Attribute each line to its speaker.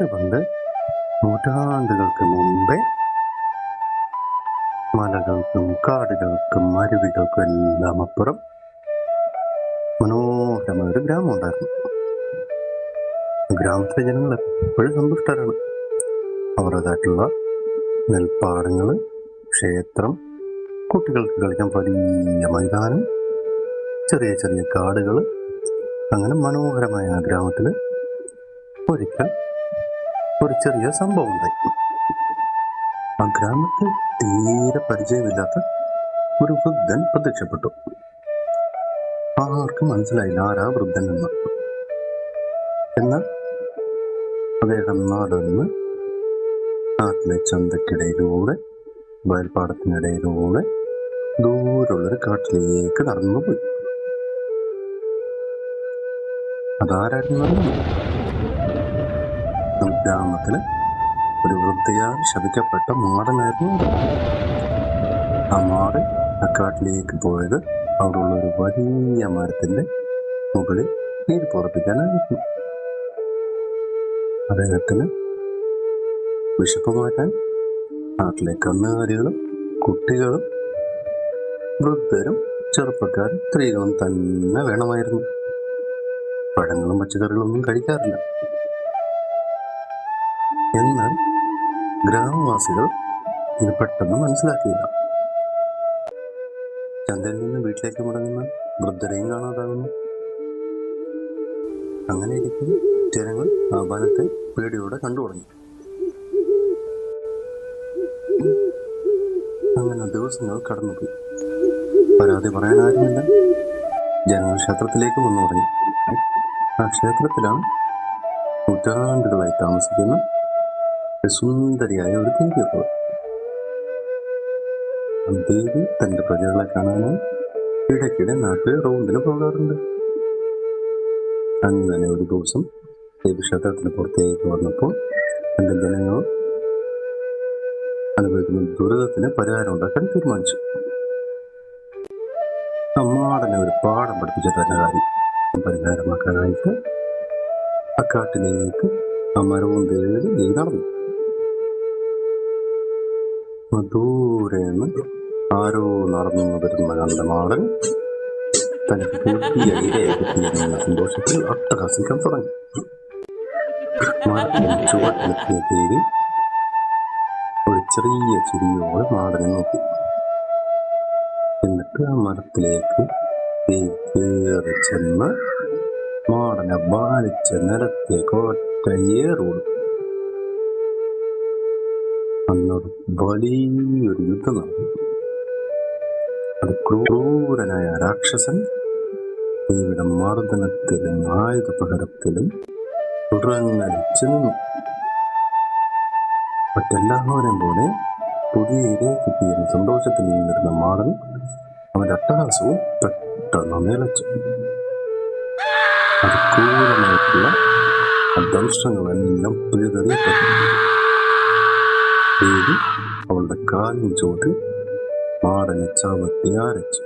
Speaker 1: പണ്ട് പണ്ട് നൂറ്റാണ്ടുകൾക്ക് മുമ്പേ മലകൾക്കും കാടുകൾക്കും അരുവികൾക്കും എല്ലാം അപ്പുറം മനോഹരമായ ഒരു ഗ്രാമം ഉണ്ടായിരുന്നു ഗ്രാമത്തിലെ ജനങ്ങൾ എപ്പോഴും സന്തുഷ്ടരാണ്. അവരുടേതായിട്ടുള്ള നെൽപ്പാടങ്ങൾ ക്ഷേത്രം കുട്ടികൾക്ക് കളിക്കാൻ വലിയ മൈതാനം ചെറിയ ചെറിയ കാടുകൾ അങ്ങനെ മനോഹരമായ ആ ഗ്രാമത്തിൽ ഒരിക്കൽ ഒരു ചെറിയ സംഭവം ഉണ്ടായി ആ ഗ്രാമത്തിൽ തീരെ പരിചയമില്ലാത്ത ഒരു വൃദ്ധൻ പ്രത്യക്ഷപ്പെട്ടു. ആർക്കും മനസ്സിലായില്ല ആരാ വൃദ്ധൻ എന്ന്. എന്നാൽ അദ്ദേഹം നടന്ന് നാട്ടിലെ ചന്തക്കിടയിലൂടെ വയൽപ്പാടത്തിനിടയിലൂടെ ദൂരമുള്ളൊരു കാട്ടിലേക്ക് നടന്നു പോയി അതാരായിരുന്നു? അറിയുമോ? ഒരു വൃദ്ധയാൽ ശപിക്കപ്പെട്ട മാടനായിരുന്നു. ആ മാടൻ അക്കാട്ടിലേക്ക് പോയത് അവിടെയുള്ള ഒരു വലിയ മരത്തിന്റെ മുകളിൽ നീര് പുറപ്പിക്കാനായിരുന്നു അദ്ദേഹത്തിന് വിശപ്പ് മാറ്റാൻ നാട്ടിലെ കന്നുകാലികളും കുട്ടികളും വൃദ്ധരും ചെറുപ്പക്കാരും സ്ത്രീകളും തന്നെ വേണമായിരുന്നു പഴങ്ങളും പച്ചക്കറികളൊന്നും കഴിക്കാറില്ല എന്നാൽ ഗ്രാമവാസികൾ ഇത് പെട്ടെന്ന് മനസ്സിലാക്കിയില്ല. ചന്തയിൽ നിന്ന് വീട്ടിലേക്ക് മടങ്ങുന്ന വൃദ്ധരെയും കാണാതാകുന്നു. അങ്ങനെ ഇരിക്കും ജനങ്ങൾ വനത്തെ പേടിയോടെ കണ്ടു തുടങ്ങി. അങ്ങനെ ദിവസങ്ങൾ കടന്നുപോയി. പരാതി പറയാൻ ആരുമില്ല. ജനങ്ങൾ ക്ഷേത്രത്തിലേക്ക് വന്നു തുടങ്ങി. ആ ക്ഷേത്രത്തിലാണ് നൂറ്റാണ്ടുകളായി താമസിക്കുന്ന സുന്ദരിയായ ഒരു ആ ദേവി തന്റെ പ്രജകളെ കാണാനായി ഇടയ്ക്കിടെ നാട്ടിൽ റൗണ്ടിന് പോകാറുണ്ട്. അങ്ങനെ ഒരു ദിവസം ദേവി ക്ഷേത്രത്തിന് പുറത്തേക്ക് വന്നപ്പോൾ തന്റെ ജനങ്ങൾ അനുഭവിക്കുന്ന ദുരിതത്തിന് പരിഹാരം ഉണ്ടാക്കാൻ തീരുമാനിച്ചു. അമ്മാടനെ ഒരു പാഠം പഠിപ്പിച്ച തന്നെ കാര്യം പരിഹാരമാക്കാനായിട്ട് അക്കാട്ടിലേക്ക് ആ മരവും നടന്നു. ആ ദൂരെ ആരോ നടന്നു വരുന്ന കണ്ട മാടൻ തനിക്ക് പൂർത്തിയായി ഇരയെത്തിയെന്ന സന്തോഷത്തിൽ അട്ടഹസിക്കാൻ തുടങ്ങി. ചുവട്ടിലെത്തിയ തേടി ഒരു ചെറിയ ചിരിയോടെ മാടനെ നോക്കി. എന്നിട്ട് ആ മരത്തിലേക്ക് കയറി ചെന്ന് മാടനെ ബാലിച്ച നിലത്തേക്ക് ഒറ്റ അന്നത് വലിയൊരു യുദ്ധം നടന്നു. അത് ക്രൂരനായ രാക്ഷസൻ ദേവിയുടെ മർദ്ദനത്തിലും ആയുധപകരത്തിലും തുടങ്ങലിച്ചു നിന്നു. മറ്റെല്ലാവരെയും പോലെ പുതിയ ഇരയെ കിട്ടിയ സന്തോഷത്തിൽ നിന്നിരുന്ന മാടൻ അവന്റെ അട്ടഹാസവും പെട്ടെന്ന് നിലച്ചു. അത് ക്രൂരമായിട്ടുള്ള ദംശങ്ങളെല്ലാം പിഴുതെറിയപ്പെട്ടു. ദേവി അവളുടെ കാലിൽ ചോട്ട് മാടനെ ചവിട്ടി ആരച്ചു